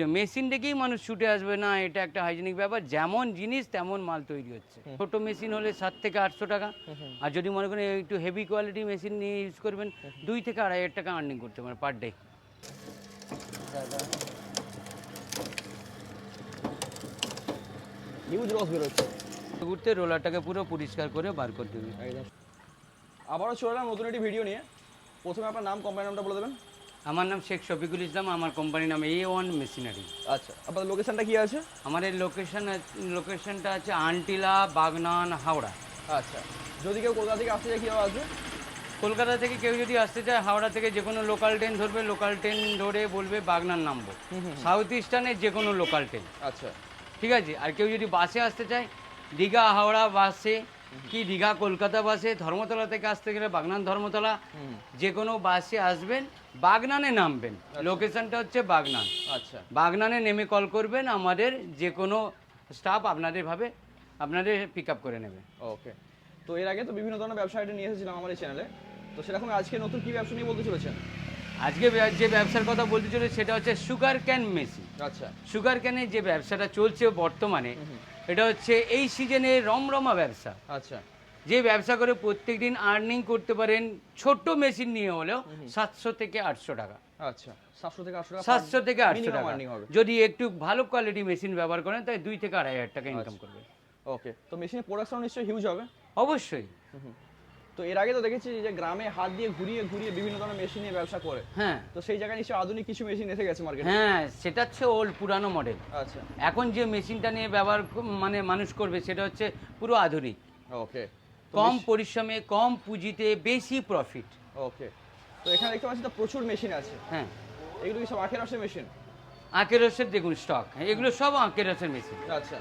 Machine দেখেই মানুষ ছুটে আসবে না এটা একটা হাইজেনিক ব্যাপার। যেমন জিনিস তেমন মাল তৈরি হচ্ছে। ছোট মেশিন হলে সাত থেকে আটশো টাকা। আর যদি মনে করেন একটু হেভি কোয়ালিটি মেশিন নিয়ে ইউজ করবেন দুই থেকে আড়াই হাজার টাকা আর্নিং করতে পারেন পার ডে হিউজ রস বেরোচ্ছে ঘুরতে রোলারটাকে পুরো পরিষ্কার করে বার করে দেবে আবারও চলে এলাম নতুন একটি ভিডিও নিয়ে। প্রথমে আপনার নাম কোম্পানির নামটা বলে দেবেন। আমার নাম শেখ শফিকুল ইসলাম আমার কোম্পানির নাম এ ওয়ান মেশিনারি আচ্ছা আপনাদের লোকেশনটা কি আছে? আমাদের লোকেশন লোকেশনটা আছে আনটিলা বাগনান হাওড়া। আচ্ছা যদি কেউ কলকাতা থেকে আসতে চায় কীভাবে আসবে? কলকাতা থেকে কেউ যদি আসতে চায় হাওড়া থেকে যে কোনো লোকাল ট্রেন ধরবে লোকাল ট্রেন ধরে বলবে বাগনান নামবো। সাউথ ইস্টার্নের যে কোনো লোকাল ট্রেন আচ্ছা। ঠিক আছে? আর কেউ যদি বাসে আসতে চায় দীঘা হাওড়া বাসে কি দীঘা কলকাতা বাসে ধর্মতলা থেকে আসতে গেলে বাগনান ধর্মতলা যে কোনো বাসে আসবেন বাগনানে নামবেন। লোকেশনটা হচ্ছে বাগনান। আচ্ছা। বাগনানে নেমে কল করবেন আমাদের যে কোনো স্টাফ আপনাদের ভাবে আপনাদের পিক আপ করে নেবে। ওকে তো এর আগে তো বিভিন্ন ধরনের ব্যবসা আইডিয়া নিয়ে এসেছিলাম আমার এই চ্যানেলে তো সেরকম আজকে নতুন কি ব্যবসা নিয়ে বলতে চলেছেন? আজকে যে ব্যবসার কথা বলতে চলে সেটা হচ্ছে সুগার ক্যান মেশিন আচ্ছা। সুগার ক্যানের যে ব্যবসাটা চলছে বর্তমানে এটা হচ্ছে এই সিজনে রমরমা ব্যবসা। আচ্ছা। যে ব্যবসা করে প্রত্যেক দিন আর্নিং করতে পারেন ছোট্ট মেশিন নিয়ে হলেও সাতশো থেকে আটশো টাকা। আচ্ছা সাতশো থেকে আটশো টাকা যদি একটু ভালো কোয়ালিটি মেশিন ব্যবহার করেন তাই দুই থেকে আড়াই হাজার টাকা ইনকাম করবে ওকে তো মেশিনের প্রোডাকশন নিশ্চয়ই হিউজ হবে? অবশ্যই। তো এর আগে তো দেখেছি যে গ্রামে হাত দিয়ে ঘুরিয়ে ঘুরিয়ে বিভিন্ন ধরনের মেশিন নিয়ে ব্যবসা করে। হ্যাঁ। তো সেই জায়গায় নিশ্চয়ই আধুনিক কিছু মেশিন এসে গেছে মার্কেটে হ্যাঁ সেটা হচ্ছে ওল্ড পুরানো মডেল আচ্ছা। এখন যে মেশিনটা নিয়ে ব্যবহার মানে মানুষ করবে সেটা হচ্ছে পুরো আধুনিক। ওকে কম পরিশ্রমে কম পুঁজিতে বেশি প্রফিট ওকে তো এখানে দেখতে পাচ্ছি তো প্রচুর মেশিন আছে। হ্যাঁ। এগুলো কি সব আখের রসের মেশিন আঁকের রসের দেখুন স্টক এগুলো সব আঁকের রসের মেশিন আচ্ছা।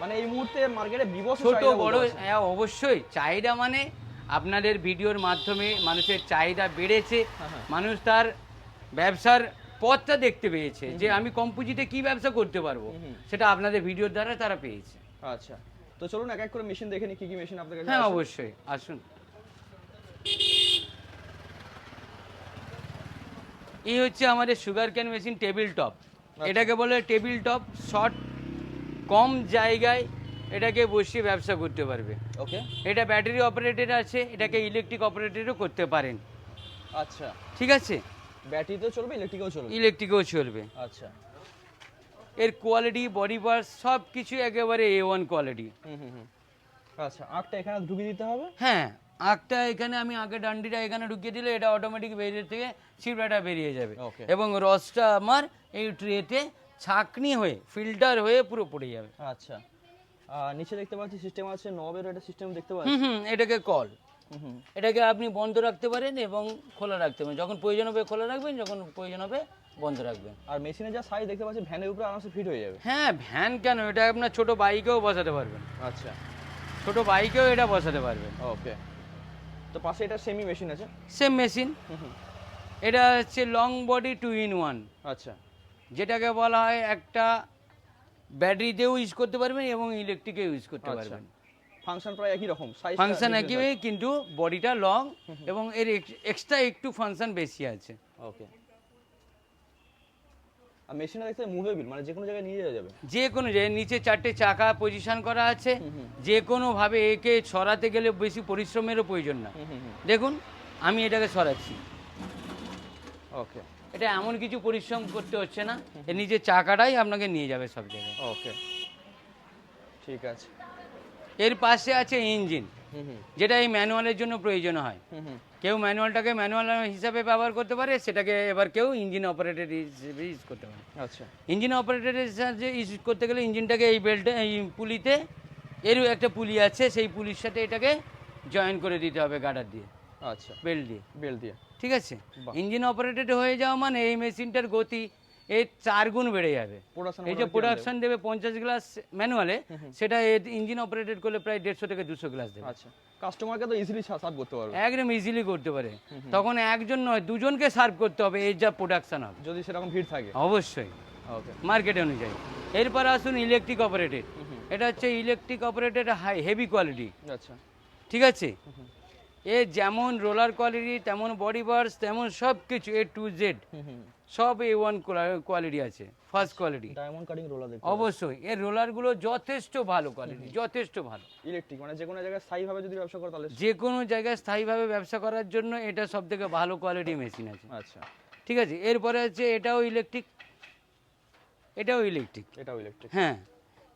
মানে এই মুহূর্তে মার্কেটে বিবস ছোট বড় হ্যাঁ অবশ্যই। চাহিদা মানে আপনাদের ভিডিওর মাধ্যমে মানুষের চাহিদা বেড়েছে। হ্যাঁ। মানুষ তার ব্যবসার পথটা দেখতে পেয়েছে যে আমি কম পুঁজিতে কি ব্যবসা করতে পারব? সেটা আপনাদের ভিডিওর দ্বারা তারা পেয়েছে। আচ্ছা। তো চলুন এক এক করে মেশিন দেখে নিই কি কি মেশিন আপনাদের কাছে হ্যাঁ অবশ্যই। আসুন। এই হচ্ছে আমাদের sugar cane machine table top এটাকে বলে টেবিল টপ শর্ট কম জায়গায় এটাকে বসিয়ে ব্যবসা করতে পারবে। ওকে। এটা ব্যাটারি অপারেটেড আছে এটাকে ইলেকট্রিক অপারেটেডও করতে পারেন। আচ্ছা। ঠিক আছে? ব্যাটারিতেও চলবে ইলেকট্রিকেও চলবে। ইলেকট্রিকও চলবে। আচ্ছা। এর কোয়ালিটি বডি পার্টস সব কিছু একেবারে এ ওয়ান কোয়ালিটি হুম হুম হুম। আচ্ছা আটটা এখানে ঢুকিয়ে দিতে হবে? হ্যাঁ আঁকটা এখানে আমি আগে ডান্ডিটা এখানে ঢুকিয়ে দিলে এটা অটোমেটিক বেরিয়ে থেকে চিপড়াটা বেরিয়ে যাবে. এবং রসটা আমার এই ট্রেতে ছাকনি হয়ে ফিল্টার হয়ে পুরো পড়ে যাবে। আচ্ছা। আর নিচে দেখতে পাচ্ছি সিস্টেম আছে নবের একটা সিস্টেম দেখতে পাচ্ছি। হুম এটাকে কল এটাকে আপনি বন্ধ রাখতে পারেন এবং খোলা রাখতে পারেন। যখন প্রয়োজন হবে খোলা রাখবেন যখন প্রয়োজন হবে বন্ধ রাখবেন। আর মেশিনের যা সাইজ দেখতে পাচ্ছি ভ্যানের উপরে আরামসে ফিট হয়ে যাবে। হ্যাঁ ভ্যান কেন? এটা আপনার ছোট বাইকেও বসাতে পারবেন। আচ্ছা। ছোট বাইকেও এটা বসাতে পারবেন। ওকে তো পাশে এটা সেমি মেশিন আছে? সেম মেশিন এটা হচ্ছে long body two in one আচ্ছা। যেটাকে বলা হয় একটা ব্যাটারিতেও ইউজ করতে পারবেন এবং ইলেকট্রিকে ইউজ করতে আচ্ছা। পারবেন। ফাংশন প্রায় একই রকম সাইজ ফাংশন একই কিন্তু বডিটা লং এবং এর এক্সট্রা একটু ফাংশন বেশি আছে। ওকে আর মেশিনটা দেখতে মুভেবল মানে যে কোনো জায়গায় নিয়ে যাওয়া যাবে। যে কোনো জায়গায় নিচে চারটে চাকা পজিশন করা আছে। যে কোনোভাবে একে সরাতে গেলে বেশি পরিশ্রমেরও প্রয়োজন না। দেখুন আমি এটাকে সরাচ্ছি ওকে এটা এমন কিছু পরিশ্রম করতে হচ্ছে না। নিজের চাকাটাই আপনাকে নিয়ে যাবে সব জায়গায়। ওকে ঠিক আছে। এর পাশে আছে ইঞ্জিন যেটা এই ম্যানুয়ালের জন্য প্রয়োজন হয়। কেউ ম্যানুয়ালটাকে ম্যানুয়াল হিসাবে ব্যবহার করতে পারে সেটাকে এবার কেউ ইঞ্জিন অপারেটেড হিসেবে ইউজ করতে পারে। আচ্ছা। ইঞ্জিন অপারেটেডের সাহায্যে ইউজ করতে গেলে ইঞ্জিনটাকে এই বেল্টে এই পুলিতে এরও একটা পুলি আছে সেই পুলির সাথে এটাকে জয়েন করে দিতে হবে গার্ডার দিয়ে আচ্ছা। বেল্ট দিয়ে। বেল্ট দিয়ে। ঠিক আছে? ইঞ্জিন অপারেটেড হয়ে যাওয়া মানে এই মেশিনটার গতি এর চার গুণ বেড়ে যাবে। এই যে প্রোডাকশন দেবে পঞ্চাশ গ্লাস ম্যানুয়ালে সেটা ইঞ্জিন অপারেটেড করলে প্রায় দেড়শো থেকে দুশো গ্লাস দেবে। আচ্ছা। কাস্টমারকে তো ইজিলি সার্ভ করতে পারবে। একদম ইজিলি করতে পারে। তখন একজন নয় দুজনকে সার্ভ করতে হবে এই যা প্রোডাকশন হবে। যদি সেরকম ভিড় থাকে। অবশ্যই। ওকে মার্কেট অনুযায়ী। এরপর আসুন ইলেকট্রিক অপারেটেড এটা হচ্ছে electric operated high heavy quality আচ্ছা। ঠিক আছে? এ যেমন রোলার কোয়ালিটি তেমন বডি বার্স তেমন সব কিছু এ টু জেড সব এ ওয়ান কোয়ালিটি আছে first quality diamond cutting roller অবশ্যই এর রোলারগুলো যথেষ্ট ভালো কোয়ালিটি যথেষ্ট ভালো। ইলেকট্রিক মানে যে কোনো জায়গায় স্থায়ীভাবে যদি ব্যবসা করে তাহলে যে কোনো জায়গায় স্থায়ীভাবে ব্যবসা করার জন্য এটা সব থেকে ভালো কোয়ালিটি মেশিন আছে। আচ্ছা। ঠিক আছে এরপরে হচ্ছে এটাও ইলেকট্রিক এটাও ইলেকট্রিক এটাও ইলেকট্রিক হ্যাঁ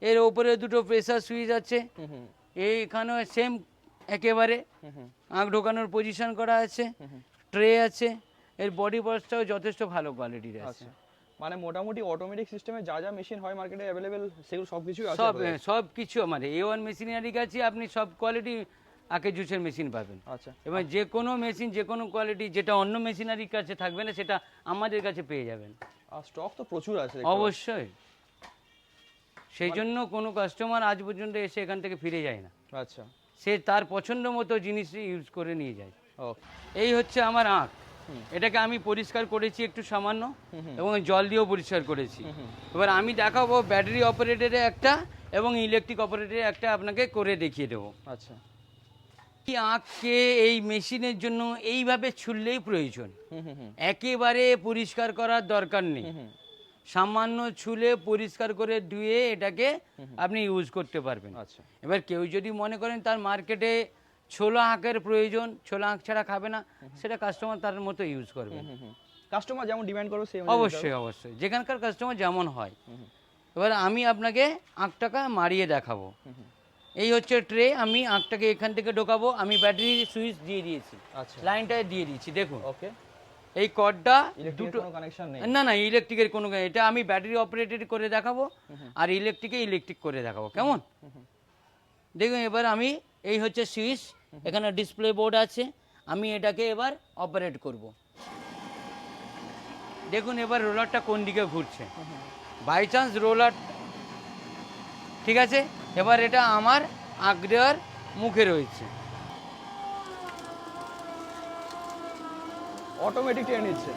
এর ওপরে দুটো প্রেসার সুইচ আছে। এইখানেও সেম একেবারে আঁক ঢোকানোর পজিশন করা আছে ট্রে আছে এর বডি পার্টসটাও যথেষ্ট ভালো কোয়ালিটির আছে। আচ্ছা। মানে মোটামুটি অটোমেটিক সিস্টেমে যা যা মেশিন হয় মার্কেটে অ্যাভেলেবেল সেগুলো সব কিছুই আছে সব সব কিছু আমার এ ওয়ান মেশিনারি কাছে আপনি সব কোয়ালিটি আঁকে জুসের মেশিন পাবেন। আচ্ছা। এবং যে কোনো মেশিন যে কোনো কোয়ালিটি যেটা অন্য মেশিনারির কাছে থাকবে না সেটা আমাদের কাছে পেয়ে যাবেন। আর স্টক তো প্রচুর আছে অবশ্যই। সেই জন্য কোনো কাস্টমার আজ পর্যন্ত এসে এখান থেকে ফিরে যায় না। আচ্ছা। সে তার পছন্দ মতো জিনিস ইউজ করে নিয়ে যায়। ও। এই হচ্ছে আমার আঁক। এটাকে আমি পরিষ্কার করেছি একটু সামান্য এবং জল দিয়েও পরিষ্কার করেছি। এবার আমি দেখাবো ব্যাটারি অপারেটরে একটা এবং ইলেকট্রিক অপারেটরে একটা আপনাকে করে দেখিয়ে দেবো। আচ্ছা। এই আঁককে এই মেশিনের জন্য এইভাবে ছুললেই প্রয়োজন। একেবারে পরিষ্কার করার দরকার নেই। সামান্য ছুলে পরিষ্কার করে ধুয়ে এটাকে আপনি ইউজ করতে পারবেন। আচ্ছা। এবার কেউ যদি মনে করেন তার মার্কেটে ছোলা আঁকের প্রয়োজন ছোলা আঁক ছাড়া খাবে না সেটা কাস্টমার তার মতো ইউজ করবে। কাস্টমার যেমন ডিমান্ড করবে সেই অবশ্যই অবশ্যই। যেখানকার কাস্টমার যেমন হয়। এবার আমি আপনাকে আঁকটাকা মারিয়ে দেখাবো। এই হচ্ছে ট্রে আমি আঁকটাকে এখান থেকে ঢোকাবো আমি ব্যাটারি সুইচ দিয়ে দিয়েছি। আচ্ছা। লাইনটা দিয়ে দিয়েছি দেখুন। ওকে এই কর্ডটা দুটো কানেকশন নেই। না না ইলেকট্রিকের কোনো এটা আমি ব্যাটারি অপারেটেড করে দেখাবো আর ইলেকট্রিকে ইলেকট্রিক করে দেখাবো কেমন? দেখুন এবার আমি এই হচ্ছে সুইচ এখানে ডিসপ্লে বোর্ড আছে আমি এটাকে এবার অপারেট করব। দেখুন এবার রোলারটা কোন দিকে ঘুরছে? বাই চান্স রোলার ঠিক আছে? এবার এটা আমার দেওয়ার মুখে রয়েছে। অটোমেটিক টেনে নিচ্ছে।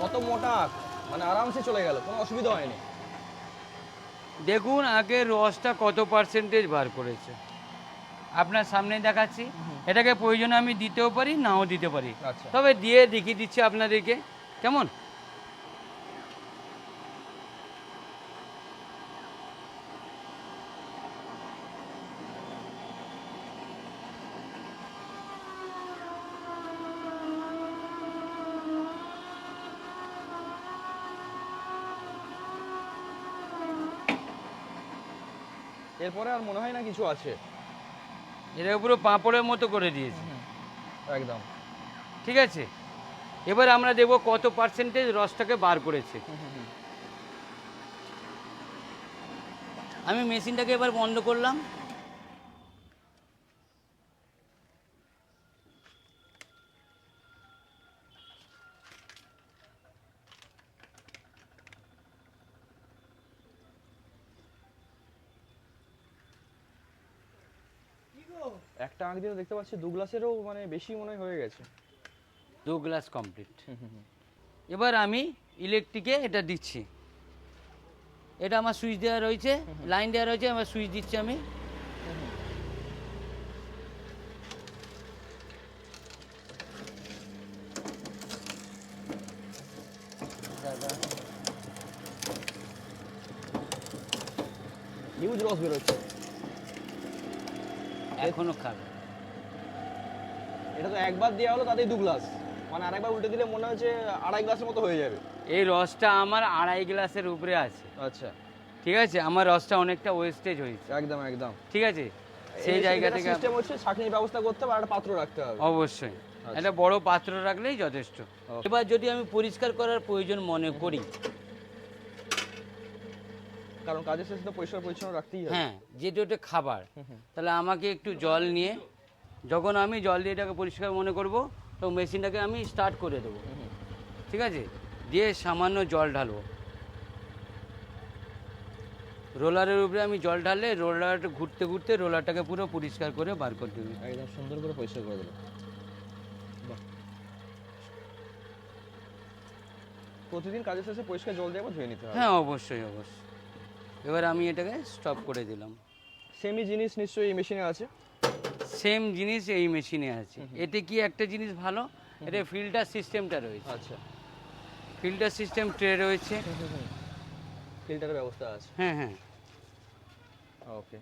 কত মোটা মানে আরামসে চলে গেল কোনো অসুবিধা হয়নি। দেখুন আগে রসটা কত পার্সেন্টেজ বার করেছে। আপনার সামনে দেখাচ্ছি। এটাকে প্রয়োজনে আমি দিতেও পারি নাও দিতে পারি। আচ্ছা। তবে দিয়ে দেখিয়ে দিচ্ছি আপনাদেরকে। কেমন? এরপরে আর মনে হয় না কিছু আছে। এটা পুরো পাঁপড়ের মতো করে দিয়েছি। একদম। ঠিক আছে? এবার আমরা দেবো কত পার্সেন্টেজ রসটাকে বার করেছে। আমি মেশিনটাকে এবার বন্ধ করলাম। একটা দিয়ে দেখতে পাচ্ছি দু গ্লাসেরও মানে বেশি মনে হয় হয়ে গেছে। দু গ্লাস কমপ্লিট এবার আমি ইলেকট্রিকে এটা দিচ্ছি। এটা আমার সুইচ দেওয়া রয়েছে লাইন দেওয়া রয়েছে আমার সুইচ দিচ্ছি আমি। হিউজ রস বেরোচ্ছে। এখনও খাবে। এটা তো একবার দেওয়া হলো তাতেই দু গ্লাস মানে আরেকবার উল্টে দিলে মনে হচ্ছে আড়াই গ্লাসের মতো হয়ে যাবে। এই রসটা আমার আড়াই গ্লাসের উপরে আছে। আচ্ছা। ঠিক আছে? আমার রসটা অনেকটা ওয়েস্টেজ হয়েছে। একদম একদম। ঠিক আছে? সেই জায়গা থেকে সিস্টেম হচ্ছে ছাঁকনির ব্যবস্থা করতে হবে আর একটা পাত্র রাখতে হবে। অবশ্যই। একটা বড় পাত্র রাখলেই যথেষ্ট। এবার যদি আমি পরিষ্কার করার প্রয়োজন মনে করি। কারণ কাজের শেষে তো পরিষ্কার পরিচ্ছন্ন রাখতেই হবে। হ্যাঁ যেটা ওটা খাবার। তাহলে আমাকে একটু জল নিয়ে যখন আমি জল দিয়ে এটাকে পরিষ্কার মনে করব তো মেশিনটাকে আমি স্টার্ট করে দেবো। ঠিক আছে? দিয়ে সামান্য জল ঢালবো। রোলারের উপরে আমি জল ঢাললে রোলারটা ঘুরতে ঘুরতে রোলারটাকে পুরো পরিষ্কার করে বার করে দেবে একদম সুন্দর করে পরিষ্কার করে দেবো। প্রতিদিন কাজের শেষে পরিষ্কার জল দিয়ে ধুয়ে নিতে হবে। হ্যাঁ অবশ্যই অবশ্যই। এবার আমি এটাকে স্টপ করে দিলাম। সেমি জিনিস নিশ্চয়ই এই মেশিনে আছে। সেম জিনিস এই মেশিনে আছে। এতে কি একটা জিনিস ভালো? এটা ফিল্টার সিস্টেমটা রয়েছে। আচ্ছা। ফিল্টার সিস্টেম ট্রে রয়েছে। ফিল্টারের ব্যবস্থা আছে। হ্যাঁ হ্যাঁ। ওকে।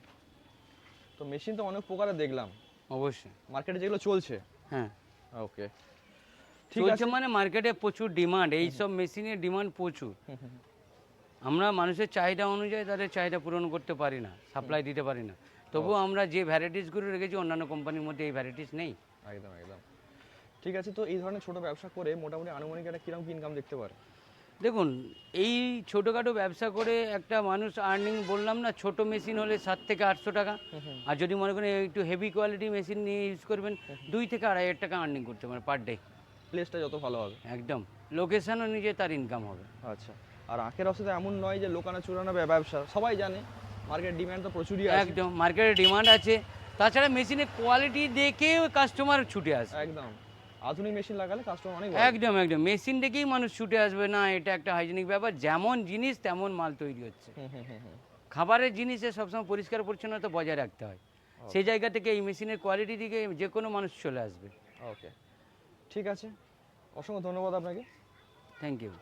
তো মেশিন তো অনেক প্রকারের দেখলাম। অবশ্যই। মার্কেটে যেগুলো চলছে। হ্যাঁ। ওকে। ঠিক চলছে আছে। মানে মার্কেটে প্রচুর ডিমান্ড। এই সব মেশিনের ডিমান্ড প্রচুর। আমরা মানুষের চাহিদা অনুযায়ী তাদের চাহিদা পূরণ করতে পারি না সাপ্লাই দিতে পারি না। তবুও আমরা যে ভ্যারাইটিসগুলো রেখেছি অন্যান্য কোম্পানির মধ্যে এই ভ্যারাইটিস নেই। একদম একদম। ঠিক আছে তো এই ধরনের ছোট ব্যবসা করে মোটামুটি আনুমানিক একটা কীরকম ইনকাম দেখতে পারে? দেখুন এই ছোটোখাটো ব্যবসা করে একটা মানুষ আর্নিং বললাম না ছোট মেশিন হলে সাত থেকে আটশো টাকা। আর যদি মনে করেন একটু হেভি কোয়ালিটি মেশিন নিয়ে ইউজ করবেন দুই থেকে আড়াই হাজার টাকা আর্নিং করতে পারেন পার ডে প্লেসটা যত ভালো হবে। একদম। লোকেশন অনুযায়ী তার ইনকাম হবে। আচ্ছা। আর আখের রসে এমন নয় যে লোকানা চুরানো ব্যা- ব্যবসা সবাই জানে। মার্কেট ডিমান্ড তো প্রচুরই আছে। একদম মার্কেটে ডিমান্ড আছে। তাছাড়া মেশিনের কোয়ালিটি দেখেও কাস্টমার ছুটে আসবে। একদম। আধুনিক মেশিন লাগালে কাস্টমার অনেক একদম একদম। মেশিন দেখেই মানুষ ছুটে আসবে। না এটা একটা হাইজেনিক ব্যাপার। যেমন জিনিস তেমন মাল তৈরি হচ্ছে। খাবারের জিনিসে সবসময় পরিষ্কার পরিচ্ছন্নতা বজায় রাখতে হয়। সেই জায়গা থেকে এই মেশিনের কোয়ালিটি দিকে যে কোনো মানুষ চলে আসবে। ওকে ঠিক আছে। অসংখ্য ধন্যবাদ আপনাকে। Thank you